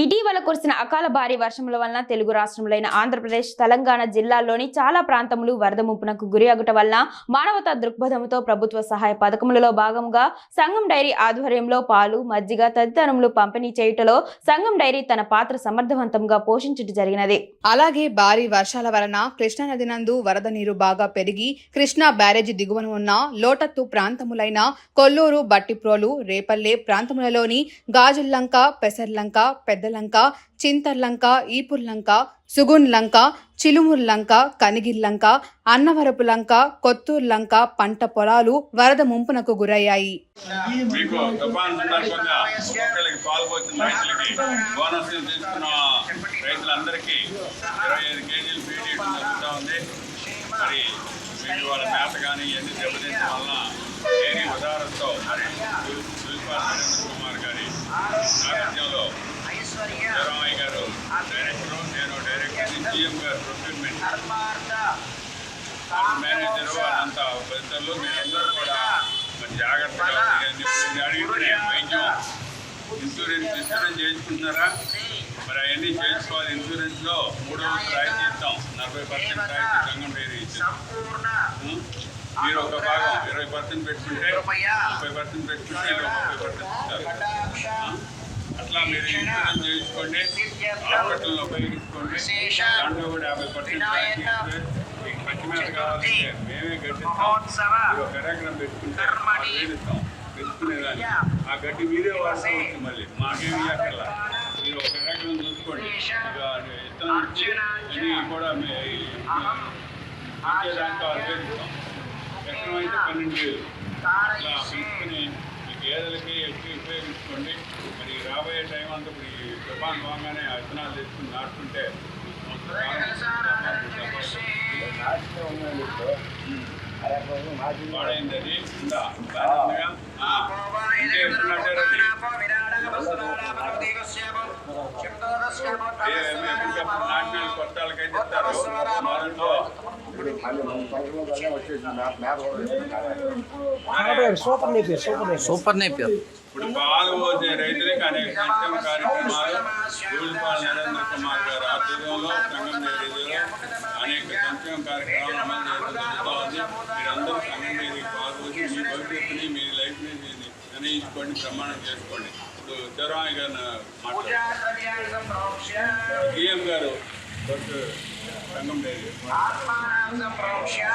ఇటీవల కురిసిన అకాల భారీ వర్షముల వలన తెలుగు రాష్ట్రములైన ఆంధ్రప్రదేశ్ తెలంగాణ జిల్లాల్లోని చాలా ప్రాంతములు వరద ముప్పునకు గురి అగుట వలన మానవతా దృక్పథంతో ప్రభుత్వ సహాయ పథకములలో భాగంగా సంఘం డైరీ ఆధ్వర్యంలో పాలు మజ్జిగ తదితరములు పంపిణీ చేయుటలో సంఘం డైరీ తన పాత్ర సమర్థవంతంగా పోషించుట జరిగినది. అలాగే భారీ వర్షాల వలన కృష్ణా నది నందు వరద నీరు బాగా పెరిగి కృష్ణా బ్యారేజీ దిగువన ఉన్న లోటత్తు ప్రాంతములైన కొల్లూరు బట్టిప్రోలు రేపల్లె ప్రాంతములలోని గాజుల్లంక పెసర్లంక పెద్ద పెద్దలంక చింతర్లంక ఈపుల్లంక సుగున్లంక చిలుముర్లంక కనిగిల్లంక అన్నవరపులంక కొత్తూర్లంక పంట పొలాలు వరద ముంపునకు గురయ్యాయి. మీకు మరి మీకు వాళ్ళ మేత కానీ ఇవన్నీ దెబ్బతించడం వల్ల డైరీ ఉదాహరణతో మరి శిల్పాల్ నరేంద్ర కుమార్ గారి సారథ్యంలో జగన్మయ్య గారు డైరెక్టర్ నేను డైరెక్టర్ సీఎం గారు మేనేజర్ వాళ్ళంతా పెద్దలు మీరందరూ కూడా జాగ్రత్తగా వైద్యం ఇన్సూరెన్స్ ఇన్సూరెన్స్ చేయించుకుంటున్నారా? మరి అవన్నీ చేసుకోవాలి ఇన్సూరెన్స్లో మూడో వంతు రాయితీ ఇస్తాం నలభై పర్సెంట్ రాయితీ సంఘం ఇస్తాం ఉం? మీరు ఒక భాగం ఇరవై పర్సెంట్ పెట్టుకుంటే ముప్పై పర్సెంట్ పెట్టుకుంటే ముప్పై పర్సెంట్ ఇస్తారు? అట్లా మీరు ఇన్సూరెన్స్ చేయించుకోండి హాస్పిటల్లో ఉపయోగించుకోండి. దాంట్లో కూడా యాభై పర్సెంట్ రాయితీ ఇస్తే మీకు పచ్చి మీద కావాలంటే మేమే గడ్డిస్తాం మీరు ఒక ఎకరం పెట్టుకుంటే ఆరు వేలు ఇస్తాం. పెట్టుకునేదాన్ని. ఆ గడ్డి మీరే వాడుకోవచ్చు మళ్ళీ. మాకేమి అక్కడ మీరు ఒక ఎకరం చూసుకోండి. కూడా వేలు ఇస్తాం. ఎకరం అయితే పన్నెండు వేలు. పెంచుకుని ఈ గేదెలకి ఎక్కువ ఉపయోగించుకోండి మరి రాబోయే టైం అంతా ఇప్పుడు ఈ తుఫాన్ బాగానే అర్చనాలు తెచ్చుకుని నాటుకుంటే పాడైంది అది? ఉందా బాగానే కొట్టాలకైతే ఇస్తారు మా super Napier super Napier super ఇప్పుడు పాలు పోసే రైతులకి అనేక సంక్షేమ కార్యక్రమాలు నరేంద్ర కుమార్ గారు ఆధ్వర్యంలో సంఘం డైరీలో అనేక సంక్షేమ కార్యక్రమాలు అమలు చేయడం మీరందరూ సంఘం డైరీకి పాల్గొని మీ భవిష్యత్తుని మీ లైఫ్ని నిర్ణయించుకోండి ప్రమాణం చేసుకోండి. ఇప్పుడు చివరామయ్య గారు మాట్లాడారు సీఎం గారు ఫస్ట్ సంఘం డైరీ